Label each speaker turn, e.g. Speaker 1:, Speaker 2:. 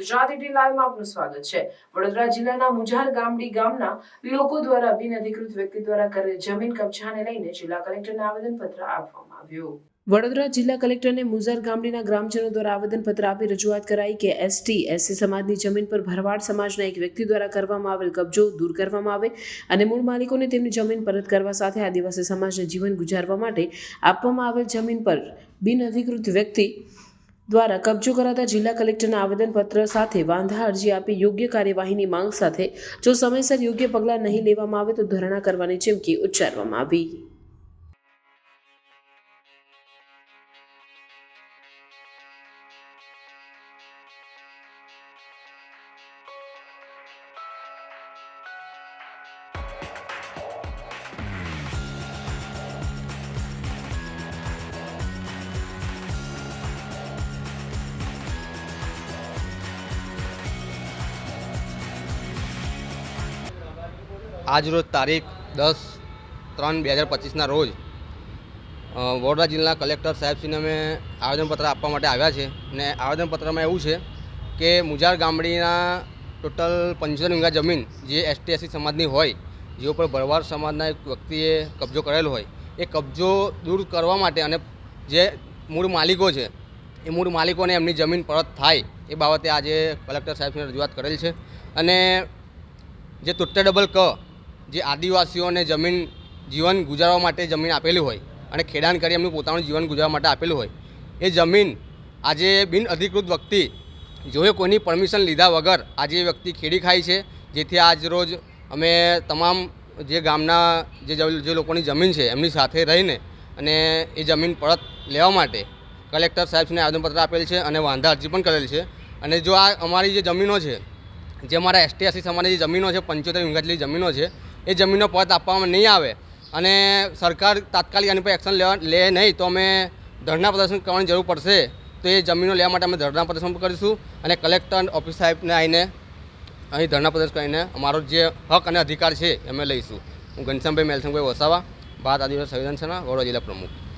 Speaker 1: Gujarat at લાઈવમાં આપનું સ્વાગત છે. વડોદરા જિલ્લાના મુજાર ગામડી ગામના લોકો દ્વારા બિન અધિકૃત વ્યક્તિ દ્વારા કરેલ જમીન કબજાને લઈને જિલ્લા કલેક્ટરને આવેદનપત્ર આપવામાં આવ્યું. વડોદરા જિલ્લા કલેક્ટરને મુઝાર ગામડીના ગ્રામજનો દ્વારા આવેદનપત્ર આપી રજૂઆત કરાઈ કે એસટી, એસસી સમાજની જમીન પર ભરવાડ સમાજના એક વ્યક્તિ દ્વારા કરવામાં આવેલ કબજો દૂર કરવામાં આવે અને મૂળ માલિકોને તેમની જમીન પરત કરવા સાથે આદિવાસી સમાજને જીવન ગુજારવા માટે આપવામાં આવેલ જમીન પર બિનઅધિકૃત વ્યક્તિ દ્વારા કબજો કરાતા જિલ્લા કલેક્ટરના આવેદનપત્ર સાથે વાંધા અરજી આપી યોગ્ય કાર્યવાહીની માંગ સાથે જો સમયસર યોગ્ય પગલાં નહીં લેવામાં આવે તો ધરણા કરવાની ચીમકી ઉચ્ચારવામાં આવી.
Speaker 2: આજરોજ તારીખ દસ ત્રણ બે હજાર પચીસના રોજ વડોદરા જિલ્લા કલેક્ટર સાહેબશ્રીને અમે આવેદનપત્ર આપવા માટે આવ્યા છે ને આવેદનપત્રમાં એવું છે કે મુજાર ગામડીના ટોટલ પંચોતેર વીઘા જમીન જે એસટી એસસી સમાજની હોય જે ઉપર ભરવાડ સમાજના એક વ્યક્તિએ કબજો કરેલો હોય, એ કબજો દૂર કરવા માટે અને જે મૂળ માલિકો છે, એ મૂળ માલિકોને એમની જમીન પરત થાય, એ બાબતે આજે કલેક્ટર સાહેબને રજૂઆત કરેલ છે. અને જે તોતેર ડબલ ક જે આદિવાસીઓને જમીન, જીવન ગુજારવા માટે જમીન આપેલી હોય અને ખેડાણ કરી એમનું પોતાનું જીવન ગુજારવા માટે આપેલું હોય, એ જમીન આજે બિન અધિકૃત વ્યક્તિ જોએ કોઈની પરમિશન લીધા વગર આજે એ વ્યક્તિ ખેડી ખાય છે, જેથી આજ રોજ અમે તમામ જે ગામના જે જે લોકોની જમીન છે એમની સાથે રહીને અને એ જમીન પરત લેવા માટે કલેક્ટર સાહેબને આવેદનપત્ર આપેલ છે અને વાંધા અરજી પણ કરેલ છે. અને જો આ અમારી જે જમીનો છે, જે અમારા એસટી એસસી સમાજની જમીનો છે, પંચોતેર વીઘા જમીનો છે એ જમીનનો પરત આપવામાં નહીં આવે અને સરકાર તાત્કાલિક આની પર એક્શન લેવા લે નહીં તો અમે ધરણા પ્રદર્શન કરવાની જરૂર પડશે. તો એ જમીનો લેવા માટે અમે ધરણા પ્રદર્શન કરીશું અને કલેક્ટર ઓફિસ સાહેબને આવીને અહીં ધરણા પ્રદર્શન કરીને અમારો જે હક અને અધિકાર છે અમે લઈશું. હું ઘનશ્યામભાઈ મેલસંગભાઈ વસાવા, ભારત આદિવાસી સંવિધાન સેના, વડોદરા જિલ્લા પ્રમુખ.